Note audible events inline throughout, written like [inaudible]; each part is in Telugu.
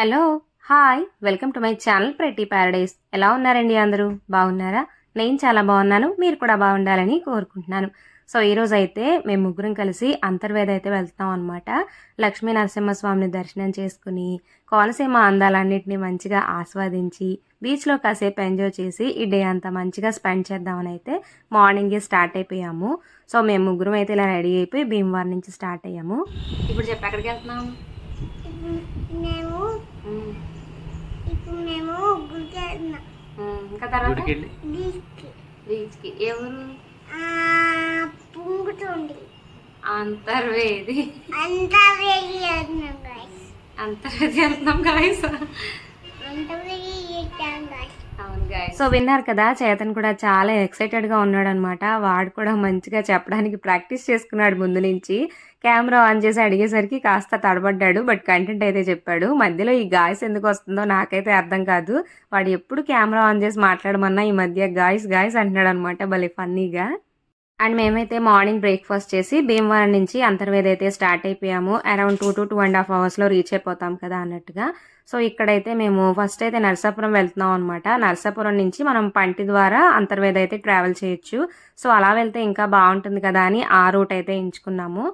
Hello hi welcome to my channel pretty paradise. ఎలా ఉన్నారండి అందరూ? బాగున్నారా? నేను చాలా బాగున్నాను మీరు కూడా బాగుండాలని కోరుకుంటున్నాను. సో ఈరోజు అయితే మేము ముగ్గురం కలిసి అంతర్వేద అయితే వెళ్తున్నాం అనమాట లక్ష్మీ నరసింహస్వామిని దర్శనం చేసుకుని కోనసీమ అందాలన్నింటినీ మంచిగా ఆస్వాదించి బీచ్లో కాసేపు ఎంజాయ్ చేసి ఈ డే అంతా మంచిగా స్పెండ్ చేద్దామని అయితే మార్నింగే స్టార్ట్ అయిపోయాము. సో మేము ముగ్గురం అయితే ఇలా రెడీ అయిపోయి భీమవరం నుంచి స్టార్ట్ అయ్యాము. ఇప్పుడు చెప్పి ఎక్కడికి వెళ్తున్నాము ఇప్పుడు మేము గుడికి వెళ్తున్నాం. ఇంకా తర్వాత? గుడికెళ్ళి? బీచ్కి. బీచ్కి. ఎవరు ఆ, పొంగుతుంది. అంతర్వేది. అంతా వేడి వెళ్తున్నాం గాయస్ అంతర్వేది వెళ్తున్నాం గాయస్ అంతా వేడి చేస్తాం గాయస్ అవును గాయస్ సో విన్నారు కదా చేతన్ కూడా చాలా ఎక్సైటెడ్గా ఉన్నాడు అనమాట వాడు కూడా మంచిగా చెప్పడానికి ప్రాక్టీస్ చేసుకున్నాడు ముందు నుంచి. కెమెరా ఆన్ చేసి అడిగేసరికి కాస్త తడబడ్డాడు బట్ కంటెంట్ అయితే చెప్పాడు. మధ్యలో ఈ గాయస్ ఎందుకు వస్తుందో నాకైతే అర్థం కాదు. వాడు ఎప్పుడు కెమెరా ఆన్ చేసి మాట్లాడమన్నా ఈ మధ్య గాయస్ గాయస్ అంటున్నాడు అనమాట భలే ఫన్నీగా అండ్ మేమైతే మార్నింగ్ బ్రేక్ఫాస్ట్ చేసి భీమవరం నుంచి అంతర్వేది అయితే స్టార్ట్ అయిపోయాము. Around two to two and half అవర్స్లో రీచ్ అయిపోతాం కదా అన్నట్టుగా. సో ఇక్కడైతే మేము ఫస్ట్ అయితే నరసాపురం వెళ్తున్నాం అనమాట నరసాపురం నుంచి మనం పంటి ద్వారా అంతర్వేది అయితే ట్రావెల్ చేయొచ్చు. సో అలా వెళ్తే ఇంకా బాగుంటుంది కదా అని ఆ రూట్ అయితే ఎంచుకున్నాము.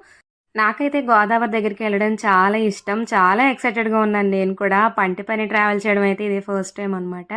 నాకైతే గోదావరి దగ్గరికి వెళ్ళడం చాలా ఇష్టం. చాలా ఎక్సైటెడ్గా ఉన్నాను. నేను కూడా పంటి పని ట్రావెల్ చేయడం అయితే ఇది ఫస్ట్ టైం అనమాట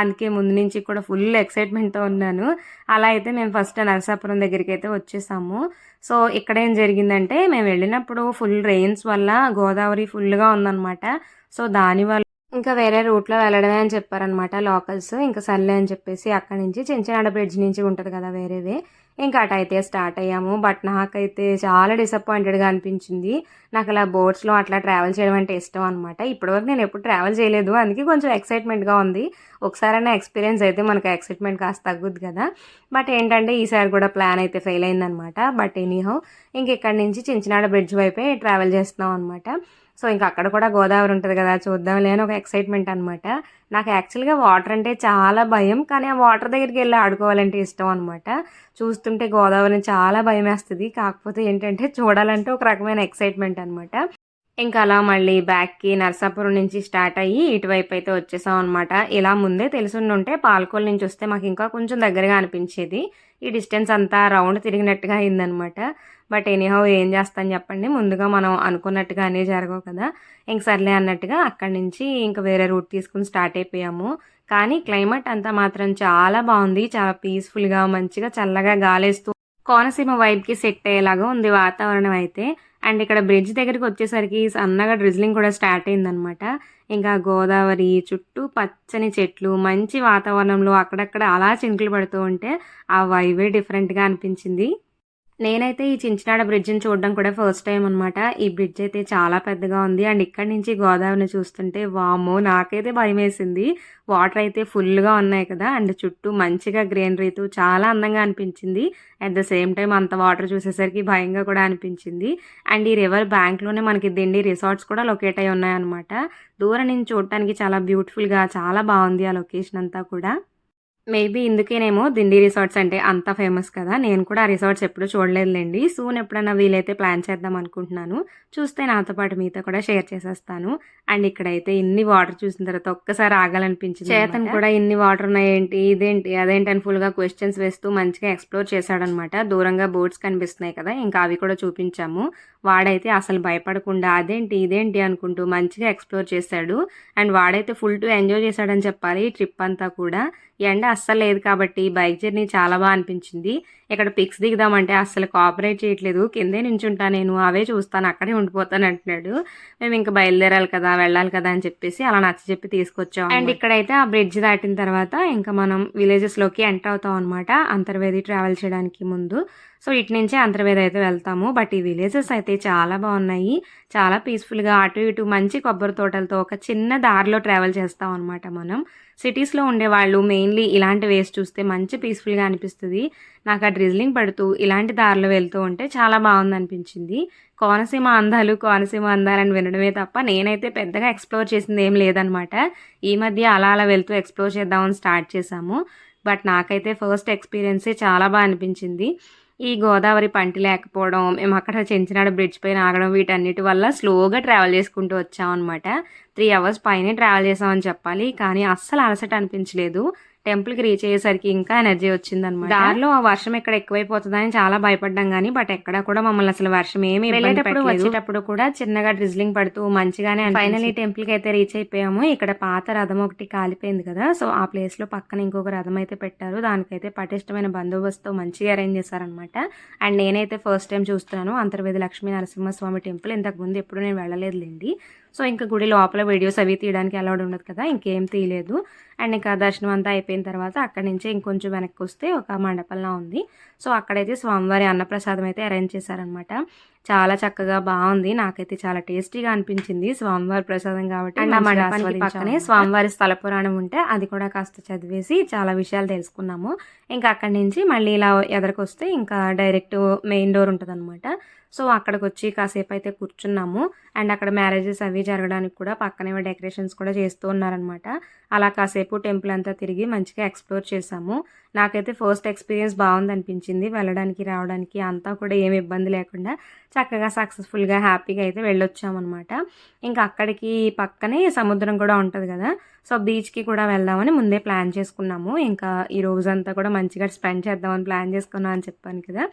అందుకే ముందు నుంచి కూడా ఫుల్ ఎక్సైట్మెంట్తో ఉన్నాను. అలా అయితే మేము ఫస్ట్ నరసాపురం దగ్గరికి అయితే వచ్చేసాము. సో ఇక్కడ ఏం జరిగిందంటే మేము వెళ్ళినప్పుడు ఫుల్ రెయిన్స్ వల్ల గోదావరి ఫుల్గా ఉందన్నమాట. సో దానివల్ల ఇంకా వేరే రూట్లో వెళ్ళడమే అని చెప్పారనమాట లోకల్స్ ఇంకా సర్లే అని చెప్పేసి అక్కడి నుంచి చించనాడ బ్రిడ్జ్ నుంచి ఉంటుంది కదా వేరేవే. ఇంకా అటు అయితే స్టార్ట్ అయ్యాము. బట్ నాకైతే చాలా డిసప్పాయింటెడ్గా అనిపించింది. నాకు అలా బోట్స్లో అట్లా ట్రావెల్ చేయడం అంటే ఇష్టం అనమాట ఇప్పటివరకు నేను ఎప్పుడు ట్రావెల్ చేయలేదు. అందుకే కొంచెం ఎక్సైట్మెంట్గా ఉంది. ఒకసారైనా ఎక్స్పీరియన్స్ అయితే మనకు ఎక్సైట్మెంట్ కాస్త తగ్గుద్ది కదా. బట్ ఏంటంటే ఈసారి కూడా ప్లాన్ అయితే ఫెయిల్ అయిందనమాట బట్ ఎనీహౌ ఇంక ఇక్కడి నుంచి చించినాడ బ్రిడ్జ్ వైపే ట్రావెల్ చేస్తున్నాం అనమాట సో ఇంకా అక్కడ కూడా గోదావరి ఉంటుంది కదా చూద్దాంలే అని ఒక ఎక్సైట్మెంట్ అనమాట నాకు యాక్చువల్గా వాటర్ అంటే చాలా భయం కానీ ఆ వాటర్ దగ్గరికి వెళ్ళి ఆడుకోవాలంటే ఇష్టం అనమాట చూస్తుంటే గోదావరిని చాలా భయం వేస్తుంది కాకపోతే ఏంటంటే చూడాలంటే ఒక రకమైన ఎక్సైట్మెంట్ అనమాట ఇంకా అలా మళ్ళీ బ్యాక్కి నర్సాపురం నుంచి స్టార్ట్ అయ్యి ఇటువైపు అయితే వచ్చేసాం అనమాట ఇలా ముందే తెలుసుండుంటే పాలకోల్ నుంచి వస్తే మాకు ఇంకా కొంచెం దగ్గరగా అనిపించేది. ఈ డిస్టెన్స్ అంతా రౌండ్ తిరిగినట్టుగా అయిందనమాట బట్ ఎనీహౌ ఏం చేస్తాను చెప్పండి. ముందుగా మనం అనుకున్నట్టుగా అన్నీ జరగవు కదా. ఇంక సర్లే అన్నట్టుగా అక్కడి నుంచి ఇంకా వేరే రూట్ తీసుకుని స్టార్ట్ అయిపోయాము. కానీ క్లైమేట్ అంతా మాత్రం చాలా బాగుంది. చాలా పీస్ఫుల్గా మంచిగా చల్లగా గాలేస్తూ కోనసీమ వైబ్కి సెట్ అయ్యేలాగా ఉంది వాతావరణం అయితే. అండ్ ఇక్కడ బ్రిడ్జ్ దగ్గరికి వచ్చేసరికి సన్నగా డ్రిజ్లింగ్ కూడా స్టార్ట్ అయిందనమాట ఇంకా గోదావరి చుట్టూ పచ్చని చెట్లు మంచి వాతావరణంలో అక్కడక్కడ అలా చినుకులు పడుతూ ఉంటే ఆ వైవే డిఫరెంట్గా అనిపించింది. నేనైతే ఈ చించినాడ బ్రిడ్జ్ని చూడడం కూడా ఫస్ట్ టైం అనమాట ఈ బ్రిడ్జ్ అయితే చాలా పెద్దగా ఉంది. అండ్ ఇక్కడి నుంచి గోదావరిని చూస్తుంటే వామో నాకైతే భయం వేసింది వాటర్ అయితే ఫుల్గా ఉన్నాయి కదా. అండ్ చుట్టూ మంచిగా గ్రీనరీతో చాలా అందంగా అనిపించింది. అట్ ద సేమ్ టైం అంత వాటర్ చూసేసరికి భయంగా కూడా అనిపించింది. అండ్ ఈ రివర్ బ్యాంక్లోనే మనకి దిండి రిసార్ట్స్ కూడా లొకేట్ అయి ఉన్నాయన్నమాట. దూరం నుంచి చూడటానికి చాలా బ్యూటిఫుల్గా చాలా బాగుంది ఆ లొకేషన్ అంతా కూడా. మేబీ ఇందుకేనేమో దిండి రిసార్ట్స్ అంటే అంత ఫేమస్ కదా. నేను కూడా ఆ రిసార్ట్స్ ఎప్పుడు చూడలేదులేండి. సూన్ ఎప్పుడైనా వీలైతే ప్లాన్ చేద్దాం అనుకుంటున్నాను. చూస్తే నాతో పాటు మీతో కూడా షేర్ చేసేస్తాను. అండ్ ఇక్కడైతే ఇన్ని వాటర్ చూసిన తర్వాత ఒక్కసారి ఆగాలనిపించింది చేతన్ కూడా ఇన్ని వాటర్ ఉన్నాయేంటి ఇదేంటి అదేంటి అని ఫుల్గా క్వశ్చన్స్ వేస్తూ మంచిగా ఎక్స్ప్లోర్ చేశాడనమాట. దూరంగా బోట్స్ కనిపిస్తున్నాయి కదా ఇంకా అవి కూడా చూపించాము. వాడైతే అసలు భయపడకుండా అదేంటి ఇదేంటి అనుకుంటూ మంచిగా ఎక్స్ప్లోర్ చేశాడు. అండ్ వాడైతే ఫుల్ టు ఎంజాయ్ చేశాడని చెప్పాలి ఈ ట్రిప్ అంతా కూడా. ఎండ అస్సలు లేదు కాబట్టి బైక్ జర్నీ చాలా బాగా అనిపించింది. ఇక్కడ పిక్స్ దిగుదామంటే అస్సలు కోఆపరేట్ చేయట్లేదు. కిందే నించుంటా నేను అవే చూస్తాను అక్కడే ఉండిపోతాను అంటున్నాడు. మేము ఇంకా బయలుదేరాలి కదా వెళ్ళాలి కదా అని చెప్పేసి అలా నచ్చ చెప్పి తీసుకొచ్చాం అండ్ ఇక్కడైతే ఆ బ్రిడ్జ్ దాటిన తర్వాత ఇంకా మనం విలేజెస్లోకి ఎంటర్ అవుతాం అనమాట అంతర్వేది ట్రావెల్ చేయడానికి ముందు. సో ఇటు నుంచే అంతర్వేద అయితే వెళ్తాము. బట్ ఈ విలేజెస్ అయితే చాలా బాగున్నాయి. చాలా పీస్ఫుల్గా అటు ఇటు మంచి కొబ్బరి తోటలతో ఒక చిన్న దారిలో ట్రావెల్ చేస్తాం అనమాట మనం. సిటీస్లో ఉండేవాళ్ళు మెయిన్లీ ఇలాంటి వేస్ చూస్తే మంచి పీస్ఫుల్గా అనిపిస్తుంది. నాకు ఆ డ్రిజ్లింగ్ పడుతూ ఇలాంటి దారిలో వెళ్తూ ఉంటే చాలా బాగుంది అనిపించింది కోనసీమ అందాలు కోనసీమ అందాలని వినడమే తప్ప నేనైతే పెద్దగా ఎక్స్ప్లోర్ చేసింది ఏం లేదనమాట ఈ మధ్య అలా అలా వెళ్తూ ఎక్స్ప్లోర్ చేద్దామని స్టార్ట్ చేశాము. బట్ నాకైతే ఫస్ట్ ఎక్స్పీరియన్సే చాలా బాగా అనిపించింది. ఈ గోదావరి పంటి లేకపోవడం మేము అక్కడ చెంచినాడు బ్రిడ్జ్ పైన ఆగడం వీటన్నిటి వల్ల స్లోగా ట్రావెల్ చేసుకుంటూ వచ్చామన్నమాట. త్రీ అవర్స్ పైనే ట్రావెల్ చేసామని చెప్పాలి కానీ అస్సలు అలసట అనిపించలేదు. టెంపుల్కి రీచ్ అయ్యేసరికి ఇంకా ఎనర్జీ వచ్చిందనమాట దారిలో ఆ వర్షం ఎక్కడ ఎక్కువైపోతుందని చాలా భయపడ్డాం కానీ బట్ ఎక్కడ కూడా మమ్మల్ని అసలు వర్షం ఏమి వెళ్ళేటప్పుడు వచ్చేటప్పుడు కూడా చిన్నగా డ్రిజ్లింగ్ పడుతూ మంచిగానే ఫైనలీ టెంపుల్కి అయితే రీచ్ అయిపోయాము. ఇక్కడ పాత రథం ఒకటి కాలిపోయింది కదా సో ఆ ప్లేస్లో పక్కన ఇంకొక రథం అయితే పెట్టారు. దానికైతే పటిష్టమైన బందోబస్తుతో మంచిగా అరేంజ్ చేశారనమాట అండ్ నేనైతే ఫస్ట్ టైం చూస్తున్నాను. అంతర్వేది లక్ష్మీ నరసింహస్వామి టెంపుల్ ఇంతకు ముందు ఎప్పుడు నేను వెళ్ళలేదులేండి. సో ఇంకా గుడి లోపల వీడియోస్ అవి తీయడానికి అలౌడ్ ఉండదు కదా ఇంకేం తీయలేదు. అండ్ ఇంకా దర్శనం అంతా అయిపోయిన తర్వాత అక్కడి నుంచి ఇంకొంచెం వెనక్కి వస్తే ఒక మండపంలా ఉంది. సో అక్కడైతే స్వామివారి అన్నప్రసాదం అయితే అరేంజ్ చేశారనమాట చాలా చక్కగా బాగుంది. నాకైతే చాలా టేస్టీగా అనిపించింది స్వామివారి ప్రసాదం కాబట్టి మండపానికి పక్కనే స్వామివారి స్థల పురాణం ఉంటే అది కూడా కాస్త చదివేసి చాలా విషయాలు తెలుసుకున్నాము. ఇంకా అక్కడి నుంచి మళ్ళీ ఇలా ఎదరికొస్తే ఇంకా డైరెక్ట్ మెయిన్ డోర్ ఉంటుంది సో అక్కడికి వచ్చి కాసేపు అయితే కూర్చున్నాము. అండ్ అక్కడ మ్యారేజెస్ అవి జరగడానికి కూడా పక్కనే డెకరేషన్స్ కూడా చేస్తూ ఉన్నారనమాట అలా కాసేపు టెంపుల్ అంతా తిరిగి మంచిగా ఎక్స్ప్లోర్ చేసాము నాకైతే ఫస్ట్ ఎక్స్పీరియన్స్ బాగుంది అనిపించింది వెళ్ళడానికి రావడానికి అంతా కూడా ఏమి ఇబ్బంది లేకుండా చక్కగా సక్సెస్ఫుల్గా హ్యాపీగా అయితే వెళ్ళొచ్చామన్నమాట. ఇంకా అక్కడికి పక్కనే సముద్రం కూడా ఉంటుంది కదా. సో బీచ్కి కూడా వెళ్దామని ముందే ప్లాన్ చేసుకున్నాము. ఇంకా ఈ రోజంతా కూడా మంచిగా స్పెండ్ చేద్దామని ప్లాన్ చేసుకున్నాం అని చెప్పాను కదా.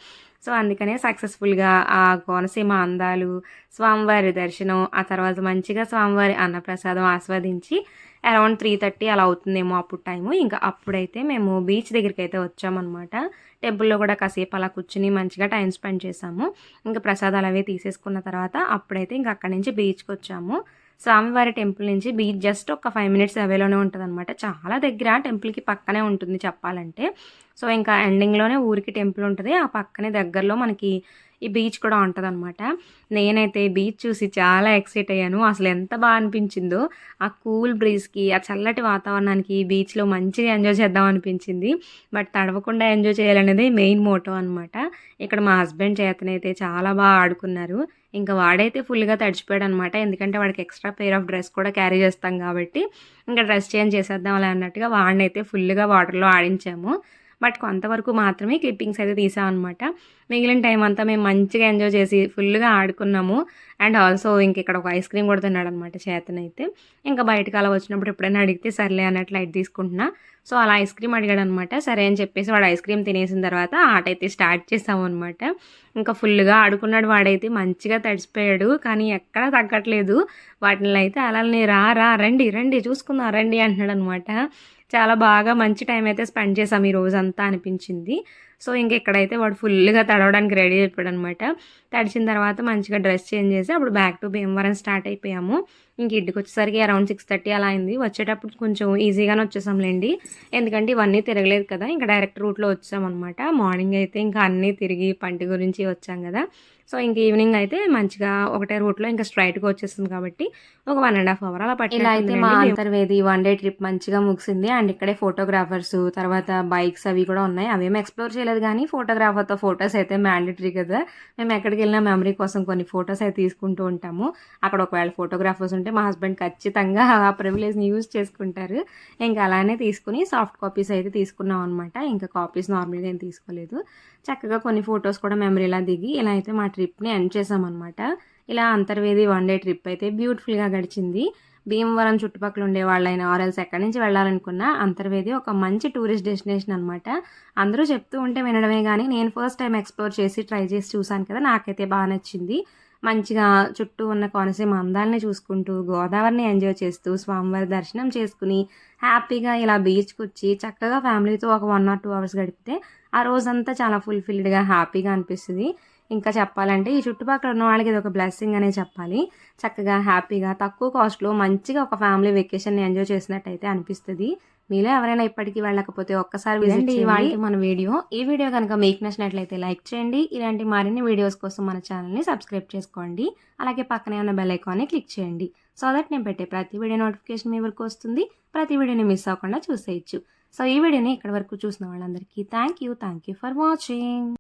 సో అందుకనే సక్సెస్ఫుల్గా ఆ కోనసీమ అందాలు స్వామివారి దర్శనం ఆ తర్వాత మంచిగా స్వామివారి అన్నప్రసాదం ఆస్వాదించి అరౌండ్ త్రీ థర్టీ అలా అవుతుందేమో అప్పుడు టైము. ఇంకా అప్పుడైతే మేము బీచ్ దగ్గరికి అయితే వచ్చామన్నమాట. టెంపుల్లో కూడా కాసేపు అలా కూర్చుని మంచిగా టైం స్పెండ్ చేసాము. ఇంకా ప్రసాదాలు అవి తీసేసుకున్న తర్వాత అప్పుడైతే ఇంకా అక్కడి నుంచి బీచ్కి వచ్చాము. స్వామివారి టెంపుల్ నుంచి బీచ్ జస్ట్ ఒక ఫైవ్ మినిట్స్ అవేలోనే ఉంటుంది అనమాట చాలా దగ్గర టెంపుల్కి పక్కనే ఉంటుంది చెప్పాలంటే. సో ఇంకా ఎండింగ్లోనే ఊరికి టెంపుల్ ఉంటుంది. ఆ పక్కనే దగ్గరలో మనకి ఈ బీచ్ కూడా ఉంటుంది అనమాట నేనైతే బీచ్ చూసి చాలా ఎక్సైట్ అయ్యాను. అసలు ఎంత బాగా అనిపించిందో ఆ కూల్ బ్రీజ్కి ఆ చల్లటి వాతావరణానికి బీచ్లో మంచిగా ఎంజాయ్ చేద్దాం అనిపించింది. బట్ తడవకుండా ఎంజాయ్ చేయాలనేది మెయిన్ మోటో అనమాట ఇక్కడ మా హస్బెండ్ చేతనైతే చాలా బాగా ఆడుకున్నారు. ఇంకా వాడైతే ఫుల్గా తడిచిపోయాడు అనమాట ఎందుకంటే వాడికి ఎక్స్ట్రా పేర్ ఆఫ్ డ్రెస్ కూడా క్యారీ చేస్తాం కాబట్టి ఇంకా డ్రెస్ చేంజ్ చేసేద్దాం అలా అన్నట్టుగా వాడినైతే ఫుల్గా వాటర్లో ఆడించాము. బట్ కొంతవరకు మాత్రమే క్లిప్పింగ్స్ అయితే తీసామన్నమాట. మిగిలిన టైం అంతా మేము మంచిగా ఎంజాయ్ చేసి ఫుల్గా ఆడుకున్నాము. అండ్ ఆల్సో ఇంక ఇక్కడ ఒక ఐస్ క్రీమ్ కూడా తిన్నాడు అనమాట చేతనైతే. ఇంకా బయటకు అలా వచ్చినప్పుడు ఎప్పుడైనా అడిగితే సర్లే అన్నట్లు లైట్ తీసుకుంటున్నా. సో అలా ఐస్ క్రీమ్ అడిగాడు అనమాట సరే అని చెప్పేసి వాడు ఐస్ క్రీమ్ తినేసిన తర్వాత ఆట అయితే స్టార్ట్ చేసాము అనమాట ఇంకా ఫుల్గా ఆడుకున్నాడు వాడైతే మంచిగా తడిసిపోయాడు. కానీ ఎక్కడా తగ్గట్లేదు. వాటిని అయితే అలానే రా రా రండి రండి చూసుకుందాం రండి అంటున్నాడు అనమాట చాలా బాగా మంచి టైం అయితే స్పెండ్ చేసాం ఈ రోజంతా అనిపించింది. సో ఇంక ఇక్కడైతే వాడు ఫుల్గా తడవడానికి రెడీ అయిపోయాడు అనమాట తడిచిన తర్వాత మంచిగా డ్రెస్ చేంజ్ చేసి అప్పుడు బ్యాక్ టు భీమవరం స్టార్ట్ అయిపోయాము. ఇంక ఇంటికి వచ్చేసరికి అరౌండ్ సిక్స్ థర్టీ అలా అయింది. వచ్చేటప్పుడు కొంచెం ఈజీగానే వచ్చేసాంలేండి. ఎందుకంటే ఇవన్నీ తిరగలేదు కదా ఇంకా డైరెక్ట్ రూట్లో వచ్చామన్నమాట మార్నింగ్ అయితే ఇంకా అన్నీ తిరిగి పంటి గురించి వచ్చాం కదా. సో ఇంక ఈవినింగ్ అయితే మంచిగా ఒకటే రూట్లో ఇంకా స్ట్రైట్గా వచ్చేస్తుంది కాబట్టి ఒక వన్ అండ్ హాఫ్ అవర్ అలా పట్టి ఇలా అయితే మా అంతర్వేది వన్ డే ట్రిప్ మంచిగా ముగిసింది. అండ్ ఇక్కడే ఫోటోగ్రాఫర్స్ తర్వాత బైక్స్ అవి కూడా ఉన్నాయి. అవేమి ఎక్స్ప్లోర్ చేయలేదు. కానీ ఫోటోగ్రాఫర్తో ఫొటోస్ అయితే మ్యాండేటరీ కదా. మేము ఎక్కడికి వెళ్ళినా మెమరీ కోసం కొన్ని ఫొటోస్ అయితే తీసుకుంటూ ఉంటాము. అక్కడ ఒకవేళ ఫోటోగ్రాఫర్స్ ఉంటే మా హస్బెండ్ ఖచ్చితంగా [laughs] ఆ ప్రివిలేజ్ని యూజ్ చేసుకుంటారు. ఇంకా అలానే తీసుకుని సాఫ్ట్ కాపీస్ అయితే తీసుకున్నాం అనమాట ఇంకా కాపీస్ నార్మల్గా ఏం తీసుకోలేదు. చక్కగా కొన్ని ఫొటోస్ కూడా మెమరీలా దిగి ఇలా అయితే మా ట్రిప్ని ఎండ్ చేసామన్నమాట. ఇలా అంతర్వేది వన్ డే ట్రిప్ అయితే బ్యూటిఫుల్గా గడిచింది. భీమవరం చుట్టుపక్కల ఉండే వాళ్ళైనా ఆర్ఎల్స్ ఎక్కడి నుంచి వెళ్ళాలనుకున్నా అంతర్వేది ఒక మంచి టూరిస్ట్ డెస్టినేషన్ అనమాట అందరూ చెప్తూ ఉంటే వినడమే కానీ నేను ఫస్ట్ టైం ఎక్స్ప్లోర్ చేసి ట్రై చేసి చూశాను కదా నాకైతే బాగా నచ్చింది. మంచిగా చుట్టూ ఉన్న కోనసీమ అందాలని చూసుకుంటూ గోదావరిని ఎంజాయ్ చేస్తూ స్వామివారి దర్శనం చేసుకుని హ్యాపీగా ఇలా బీచ్కి వచ్చి చక్కగా ఫ్యామిలీతో ఒక వన్ ఆర్ టూ అవర్స్ గడిపితే ఆ రోజంతా చాలా ఫుల్ఫిల్డ్గా హ్యాపీగా అనిపిస్తుంది. ఇంకా చెప్పాలంటే ఈ చుట్టుపక్కల ఉన్న వాళ్ళకి ఇది ఒక బ్లెస్సింగ్ అనే చెప్పాలి. చక్కగా హ్యాపీగా తక్కువ కాస్ట్లో మంచిగా ఒక ఫ్యామిలీ వెకేషన్ని ఎంజాయ్ చేసినట్టయితే అనిపిస్తుంది. మీలో ఎవరైనా ఇప్పటికీ వెళ్ళకపోతే ఒక్కసారి విజిట్ చేయండి. మన వీడియో. ఈ వీడియో కనుక మీకు నచ్చినట్లయితే లైక్ చేయండి. ఇలాంటి మరిన్ని వీడియోస్ కోసం మన ఛానల్ని సబ్స్క్రైబ్ చేసుకోండి. అలాగే పక్కనే ఉన్న బెల్ ఐకాన్ని క్లిక్ చేయండి. సో దట్ నేను పెట్టే ప్రతి వీడియో నోటిఫికేషన్ మీ వరకు వస్తుంది. ప్రతి వీడియోని మిస్ అవ్వకుండా చూసేయచ్చు. సో ఈ వీడియోని ఇక్కడ వరకు చూసిన వాళ్ళందరికీ thank you thank you for watching